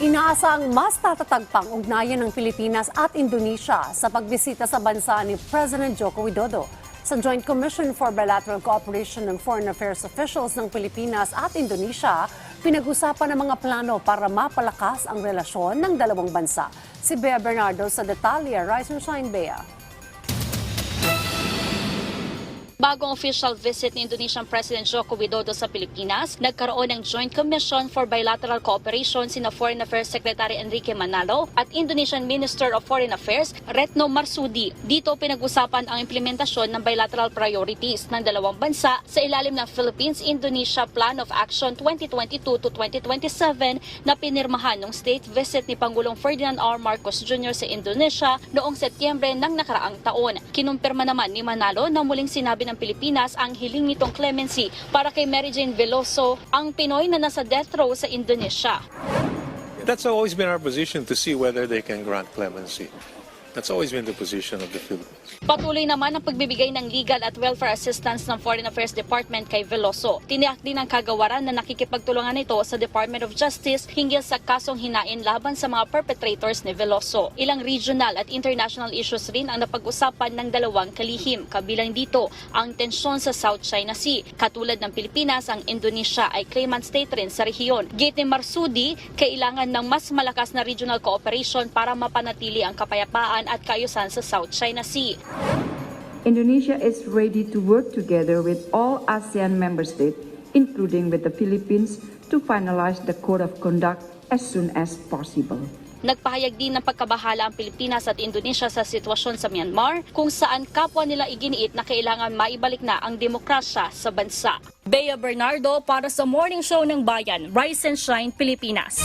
Inaasang mas tatatag pang ugnayan ng Pilipinas at Indonesia sa pagbisita sa bansa ni President Joko Widodo. Sa Joint Commission for Bilateral Cooperation ng Foreign Affairs officials ng Pilipinas at Indonesia, pinag-usapan ang mga plano para mapalakas ang relasyon ng dalawang bansa. Si Bea Bernardo sa detalye. Rise and shine, Bea. Bagong official visit ni Indonesian President Joko Widodo sa Pilipinas, nagkaroon ng Joint Commission for Bilateral Cooperation sina Foreign Affairs Secretary Enrique Manalo at Indonesian Minister of Foreign Affairs Retno Marsudi. Dito pinag-usapan ang implementasyon ng bilateral priorities ng dalawang bansa sa ilalim ng Philippines-Indonesia Plan of Action 2022 to 2027 na pinirmahan ng state visit ni Pangulong Ferdinand R. Marcos Jr. sa Indonesia noong Setyembre ng nakaraang taon. Kinumpirma naman ni Manalo na muling sinabi ng Pilipinas ang hiling nitong clemency para kay Mary Jane Veloso, ang Pinoy na nasa death row sa Indonesia. That's always been our position to see whether they can grant clemency. That's always been the position of the Philippines. Patuloy naman ang pagbibigay ng legal at welfare assistance ng Foreign Affairs Department kay Veloso. Tiniyak din ng kagawaran na nakikipagtulungan ito sa Department of Justice hinggil sa kasong hinain laban sa mga perpetrators ni Veloso. Ilang regional at international issues rin ang napag-usapan ng dalawang kalihim. Kabilang dito ang tensyon sa South China Sea. Katulad ng Pilipinas, ang Indonesia ay claimant state rin sa rehiyon. Gate ni Marsudi, kailangan ng mas malakas na regional cooperation para mapanatili ang kapayapaan at kaayusan sa South China Sea. Indonesia is ready to work together with all ASEAN member states, including with the Philippines, to finalize the code of conduct as soon as possible. Nagpahayag din ng pagkabahala ang Pilipinas at Indonesia sa sitwasyon sa Myanmar kung saan kapwa nila iginiit na kailangan maibalik na ang demokrasya sa bansa. Bea Bernardo para sa Morning Show ng Bayan, Rise and Shine, Pilipinas.